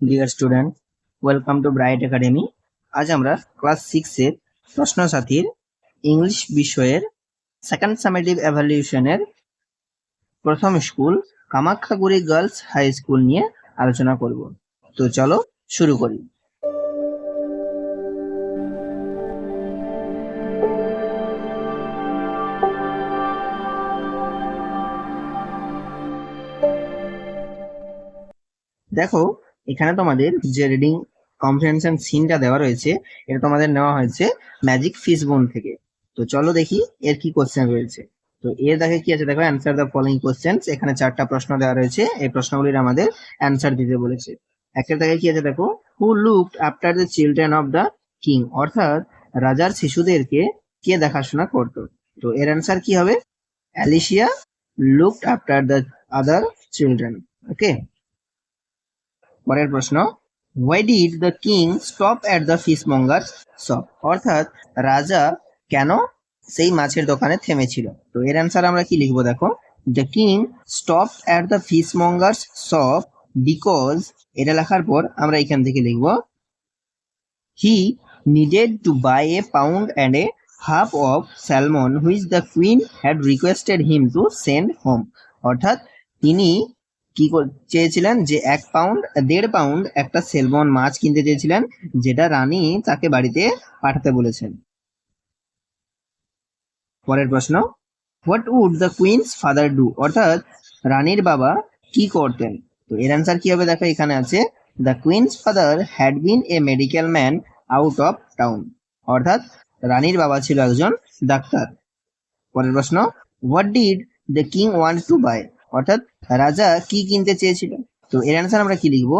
Dear student welcome to Bright Academy আজ আমরা class সিক্সের প্রশ্ন সাথীর ইংলিশ বিষয়ের সেকেন্ড সামেটিভ এভালিউশনের প্রথম school Kamakhyaguri girls high school নিয়ে আলোচনা করব। তো চলো শুরু করি। দেখো এখানে তোমাদের যে রিডিং কম্প্রিহেনশন সিনটা দেওয়া রয়েছে, এটা তোমাদের নেওয়া হয়েছে ম্যাজিক ফিশ বোন থেকে। তো চলো দেখি এর কি কোশ্চেন রয়েছে। তো এর দেখে কি আছে? দেখো অ্যান্সার দ্য ফলোইং কোশ্চেন এখানে চারটা প্রশ্ন দেওয়া রয়েছে। এই প্রশ্নগুলির আমাদের অ্যান্সার দিতে বলেছে। একের দেখে কি আছে? দেখো who looked after the children of the king অর্থাৎ রাজার শিশুদেরকে কে দেখাশোনা করতো? তো এর অ্যান্সার কি হবে? Alicia looked after the other children okay পরের প্রশ্ন why did the king stop at the fishmonger shop অর্থাৎ রাজা কেন সেই মাছের দোকানে থেমেছিল? তো এর অ্যান্সার আমরা কি লিখব দেখো? The king stop at the fishmonger's shop because এটা লেখার পর আমরা এখান থেকে লিখব he needed to buy a pound and a half of salmon which the queen had requested him to send home অর্থাৎ তিনি কি চেয়েছিলেন যে এক পাউন্ড দেড় পাউন্ড একটা সেলমন মাছ কিনতে চেয়েছিলেন, যেটা রানী তাকে বাড়িতে পাঠাতে বলেছেন। পরের প্রশ্ন what would the queen's father do অর্থাৎ, রানীর বাবা কি করতেন? তো এর অ্যান্সার কি হবে? দেখো, এখানে আছে the queen's father had been a medical man out of town অর্থাৎ, রানীর বাবা ছিল একজন ডাক্তার। পরের প্রশ্ন what did the king want to buy অর্থাৎ রাজা কি কিনতে চেয়েছিল? তো এর অ্যান্সার আমরা কি লিখব?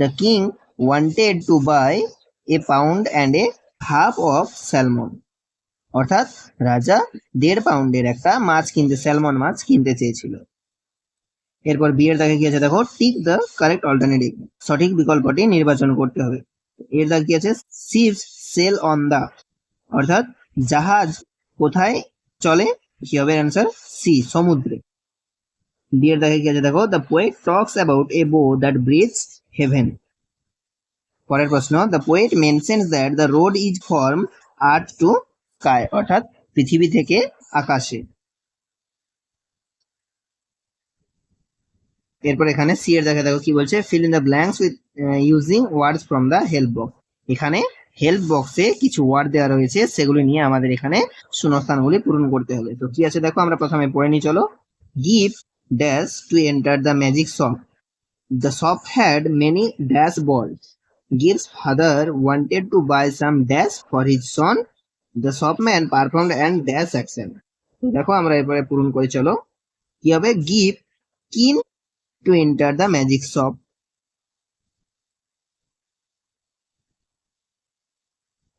The king wanted to buy a pound and a half of salmon অর্থাৎ রাজা দেড় পাউন্ডের একটা মাছ কিনতে স্যালমন মাছ কিনতে চেয়েছিল। এরপর বিয়ের দাগে কি আছে? দেখো টিক দ্য কারেক্ট অল্টারনেটিভ সঠিক বিকল্পটি নির্বাচন করতে হবে। এর দাগ কি আছে? শিপস সেল অন দা অর্থাৎ জাহাজ কোথায় চলে? কি হবে? অ্যান্সার সি সমুদ্রে। বিয়ের দাগে কি আছে দেখো the poet talks about a bow that bridge heaven পরের প্রশ্ন the poet mentions that the road is from earth to sky অর্থাৎ পৃথিবী থেকে আকাশে। এরপর এখানে সি এর দেখা দেখো, কি বলছে? Fill in the blanks with using words from the help box এখানে হেল্প বক্সে কিছু ওয়ার্ড দেওয়া রয়েছে, সেগুলি নিয়ে আমাদের এখানে শূন্যস্থানগুলি পূরণ করতে হবে। তো কি আছে দেখো? আমরা প্রথমে পড়ে নিই, চলো। Give dash to enter the magic shop the shop had many dash balls gives father wanted to buy some dash for his son the shopman performed and dash action দেখো আমরা এরপরে পূরণ করে চলো কি হবে give kin to enter the magic shop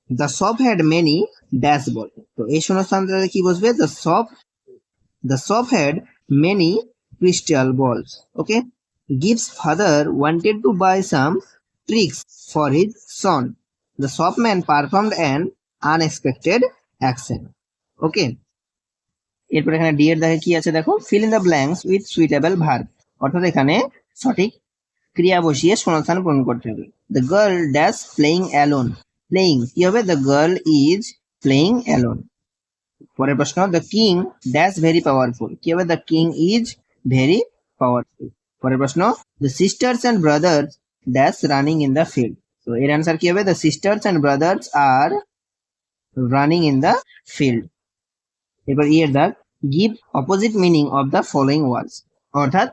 the shop had many dash ball তো এই শূন্যস্থানটাতে কি বসবে the shop the shop had many crystal balls okay gives father wanted to buy some tricks for his son. The shopman performed an unexpected action okay এরপর এখানে D এর দেখে কি আছে দেখো? Fill in the blanks with suitable verb অর্থাৎ এখানে সঠিক ক্রিয়া বসিয়ে শূন্যস্থান পূরণ করতে হবে। The girl dash playing alone playing কি হবে? The girl is playing alone পরের প্রশ্ন the king dash very powerful কি হবে? The king is very powerful পরের প্রশ্ন the sisters and brothers dash running in the field তো এর অ্যান্সার কি হবে? The sisters and brothers are running in the field এবার ইয়ের দাগ give opposite meaning of the following words অর্থাৎ,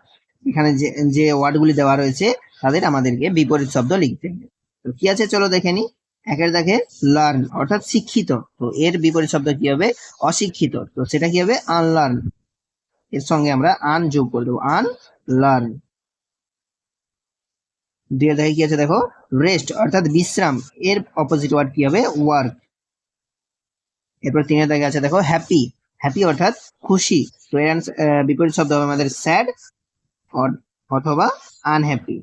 এখানে যে যে ওয়ার্ডগুলি দেওয়া রয়েছে, তাদের আমাদেরকে বিপরীত শব্দ লিখতে হবে। তো কি আছে? চলো দেখে নি। একের দেখে লার্ন অর্থাৎ শিক্ষিত। তো এর বিপরীত শব্দ কি হবে? অশিক্ষিত। তো সেটা কি হবে? আনলার্ন এর সঙ্গে আমরা আন যোগ করে দেবো। Un, learn. দিয়ে দেখে কি আছে দেখো? রেস্ট, অর্থাৎ বিশ্রাম। এর অপোজিট ওয়ার্ড কি হবে? ওয়ার্ক এরপর তিনের দাগে আছে দেখো হ্যাপি হ্যাপি অর্থাৎ খুশি। তো এর বিপরীত শব্দ হবে আমাদের স্যাড অথবা আনহ্যাপি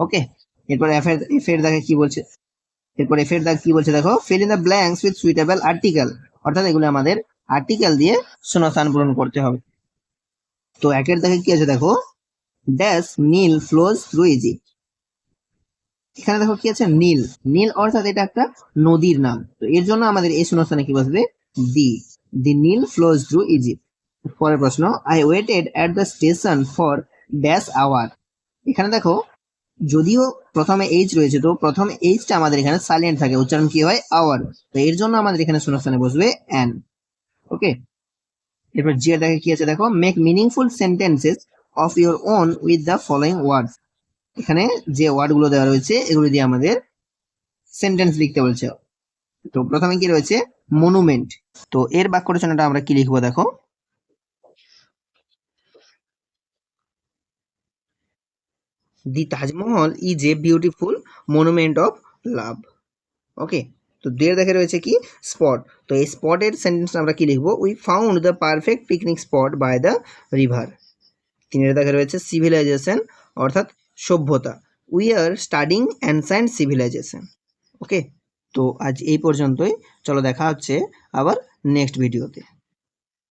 ওকে, এরপর এফ এর এফ এর দাগে কি বলছে? এরপর এফ এর দাগ কি বলছে দেখো? Fill in the blanks with suitable article অর্থাৎ এগুলো আমাদের আর্টিকেল দিয়ে শূন্যস্থান পূরণ করতে হবে। তো একের দাগে কি আছে দেখো? Dash Nile flows through Egypt এখানে দেখো কি আছে? নীল নীল অর্থাৎ এটা একটা নদীর নাম। তো এর জন্য আমাদের এই শূন্যস্থানে কি বসবে? The the Nile flows through Egypt পরের প্রশ্ন I waited at the station for dash hour এখানে দেখো, যদিও প্রথমে এইচ রয়েছে, তো প্রথম এইচটা আমাদের এখানে সাইলেন্ট থাকে। উচ্চারণ কি হয়? আওয়ার তো এর জন্য আমাদের এখানে শূন্যস্থানে বসবে অ্যান ওকে? এরপর জি দেখে কি আছে? দেখো make meaningful sentences of your own with the following words এখানে যে ওয়ার্ডগুলো দেওয়া রয়েছে, এগুলো দিয়ে আমাদের সেন্টেন্স লিখতে বলছে। তো প্রথমে কি রয়েছে? মনুমেন্ট তো এর বাক্য রচনাটা আমরা কি লিখব দেখো? The Taj Mahal is a beautiful monument of love okay? তো দেড় দেখে রয়েছে কি? স্পট তো এই স্পটের সেন্টেন্স আমরা কি লিখব? We found the perfect picnic spot by the river তিনের দেখে রয়েছে সিভিলাইজেশন অর্থাৎ সভ্যতা। We are studying ancient civilization okay তো আজ এই পর্যন্তই। চলো দেখা হচ্ছে আবার নেক্সট ভিডিওতে